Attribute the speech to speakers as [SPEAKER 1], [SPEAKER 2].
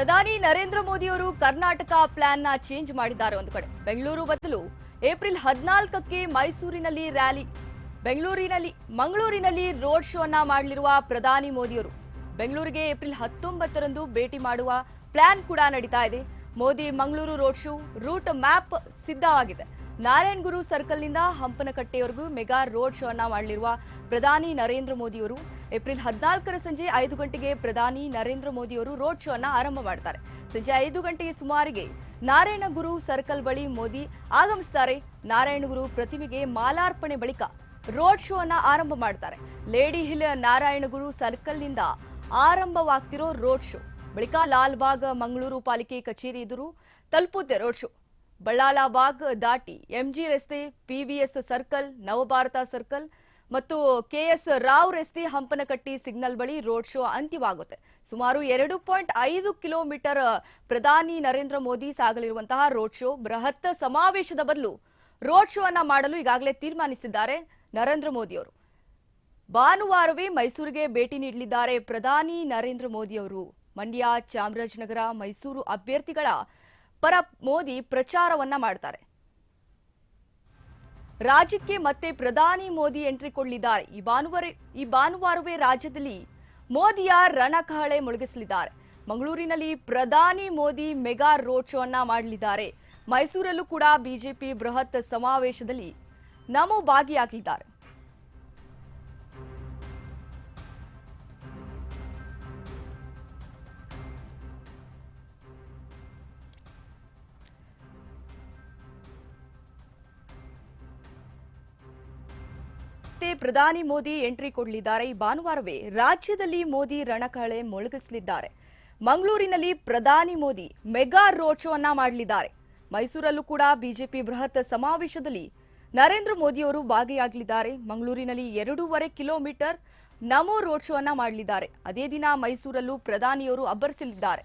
[SPEAKER 1] ಪ್ರಧಾನಿ ನರೇಂದ್ರ ಮೋದಿಯವರು ಕರ್ನಾಟಕ ಪ್ಲಾನ್ನ ಚೇಂಜ್ ಮಾಡಿದ್ದಾರೆ ಒಂದು ಕಡೆ. ಬೆಂಗಳೂರು ಬದಲು ಏಪ್ರಿಲ್ ಹದಿನಾಲ್ಕಕ್ಕೆ ಮೈಸೂರಿನಲ್ಲಿ ರ್ಯಾಲಿ. ಬೆಂಗಳೂರಿನಲ್ಲಿ, ಮಂಗಳೂರಿನಲ್ಲಿ ರೋಡ್ ಶೋ ಅನ್ನ ಮಾಡಲಿರುವ ಪ್ರಧಾನಿ ಮೋದಿಯವರು. ಬೆಂಗಳೂರಿಗೆ ಏಪ್ರಿಲ್ ಹತ್ತೊಂಬತ್ತರಂದು ಭೇಟಿ ಮಾಡುವ ಪ್ಲಾನ್ ಕೂಡ ನಡೀತಾ ಇದೆ. Modi Mangaluru road show route map ಸಿದ್ಧವಾಗಿದೆ. ನಾರಾಯಣ್ ಗುರು ಸರ್ಕಲ್ನಿಂದ ಹಂಪನಕಟ್ಟೆವರೆಗೂ ಮೆಗಾ ರೋಡ್ ಶೋ ಅನ್ನ ಮಾಡಲಿರುವ ಪ್ರಧಾನಿ ನರೇಂದ್ರ ಮೋದಿಯವರು, ಏಪ್ರಿಲ್ ಹದಿನಾಲ್ಕರ ಸಂಜೆ ಐದು ಗಂಟೆಗೆ ಪ್ರಧಾನಿ ನರೇಂದ್ರ ಮೋದಿಯವರು ರೋಡ್ ಶೋ ಅನ್ನ ಆರಂಭ ಮಾಡ್ತಾರೆ. ಸಂಜೆ ಐದು ಗಂಟೆಗೆ ಸುಮಾರಿಗೆ ನಾರಾಯಣ ಗುರು ಸರ್ಕಲ್ ಬಳಿ ಮೋದಿ ಆಗಮಿಸ್ತಾರೆ. ನಾರಾಯಣ ಗುರು ಪ್ರತಿಮೆಗೆ ಮಾಲಾರ್ಪಣೆ ಬಳಿಕ ರೋಡ್ ಶೋ ಅನ್ನ ಆರಂಭ ಮಾಡ್ತಾರೆ. ಲೇಡಿ ಹಿಲ್ ನಾರಾಯಣ ಗುರು ಸರ್ಕಲ್ನಿಂದ ಆರಂಭವಾಗ್ತಿರೋ ರೋಡ್ ಶೋ. ಬಳಿಕ ಲಾಲ್ಬಾಗ್ ಮಂಗಳೂರು ಪಾಲಿಕೆ ಕಚೇರಿ ಎದುರು ತಲುಪುತ್ತೆ ರೋಡ್ ಶೋ. ಬಳ್ಳಾಲಬಾಗ್ ದಾಟಿ ಎಂಜಿ ರಸ್ತೆ, ಪಿವಿಎಸ್ ಸರ್ಕಲ್, ನವಭಾರತ ಸರ್ಕಲ್ ಮತ್ತು ಕೆಎಸ್ ರಾವ್ ರಸ್ತೆ ಹಂಪನಕಟ್ಟಿ ಸಿಗ್ನಲ್ ಬಳಿ ರೋಡ್ ಶೋ ಅಂತ್ಯವಾಗುತ್ತೆ. ಸುಮಾರು ಎರಡು ಪಾಯಿಂಟ್ ಐದು ಕಿಲೋಮೀಟರ್ ಪ್ರಧಾನಿ ನರೇಂದ್ರ ಮೋದಿ ಸಾಗಲಿರುವಂತಹ ರೋಡ್ ಶೋ ಬೃಹತ್ ಸಮಾವೇಶದ ಬದಲು ರೋಡ್ ಶೋ ಅನ್ನ ಮಾಡಲು ಈಗಾಗಲೇ ತೀರ್ಮಾನಿಸಿದ್ದಾರೆ ನರೇಂದ್ರ ಮೋದಿ ಅವರು ಭಾನುವಾರವೇ ಮೈಸೂರಿಗೆ ಭೇಟಿ ನೀಡಲಿದ್ದಾರೆ ಪ್ರಧಾನಿ ನರೇಂದ್ರ ಮೋದಿ ಅವರು ಮಂಡ್ಯ, ಚಾಮರಾಜನಗರ, ಮೈಸೂರು ಅಭ್ಯರ್ಥಿಗಳ ಪರ ಮೋದಿ ಪ್ರಚಾರವನ್ನ ಮಾಡ್ತಾರೆ. ರಾಜ್ಯಕ್ಕೆ ಮತ್ತೆ ಪ್ರಧಾನಿ ಮೋದಿ ಎಂಟ್ರಿ ಕೊಡಲಿದ್ದಾರೆ. ಈ ಭಾನುವಾರ, ಈ ಭಾನುವಾರವೇ ರಾಜ್ಯದಲ್ಲಿ ಮೋದಿಯ ರಣಕಹಳೆ ಮೊಳಗಿಸಲಿದ್ದಾರೆ. ಮಂಗಳೂರಿನಲ್ಲಿ ಪ್ರಧಾನಿ ಮೋದಿ ಮೆಗಾ ರೋಡ್ ಶೋ ಅನ್ನ ಮಾಡಲಿದ್ದಾರೆ. ಮೈಸೂರಲ್ಲೂ ಕೂಡ ಬಿಜೆಪಿ ಬೃಹತ್ ಸಮಾವೇಶದಲ್ಲಿ ನಮೋ ಭಾಗಿಯಾಗಲಿದ್ದಾರೆ ಮತ್ತೆ ಪ್ರಧಾನಿ ಮೋದಿ ಎಂಟ್ರಿ ಕೊಡಲಿದ್ದಾರೆ. ಈ ಭಾನುವಾರವೇ ರಾಜ್ಯದಲ್ಲಿ ಮೋದಿ ರಣಕಳೆ ಮೊಳಗಿಸಲಿದ್ದಾರೆ. ಮಂಗಳೂರಿನಲ್ಲಿ ಪ್ರಧಾನಿ ಮೋದಿ ಮೆಗಾ ರೋಡ್ ಶೋ ಅನ್ನ ಮಾಡಲಿದ್ದಾರೆ. ಮೈಸೂರಲ್ಲೂ ಕೂಡ ಬಿಜೆಪಿ ಬೃಹತ್ ಸಮಾವೇಶದಲ್ಲಿ ನರೇಂದ್ರ ಮೋದಿಯವರು ಭಾಗಿಯಾಗಲಿದ್ದಾರೆ. ಮಂಗಳೂರಿನಲ್ಲಿ ಎರಡೂವರೆ ಕಿಲೋಮೀಟರ್ ನಮೋ ರೋಡ್ ಶೋ ಅನ್ನ ಮಾಡಲಿದ್ದಾರೆ. ಅದೇ ದಿನ ಮೈಸೂರಲ್ಲೂ ಪ್ರಧಾನಿಯವರು ಅಬ್ಬರಿಸಲಿದ್ದಾರೆ.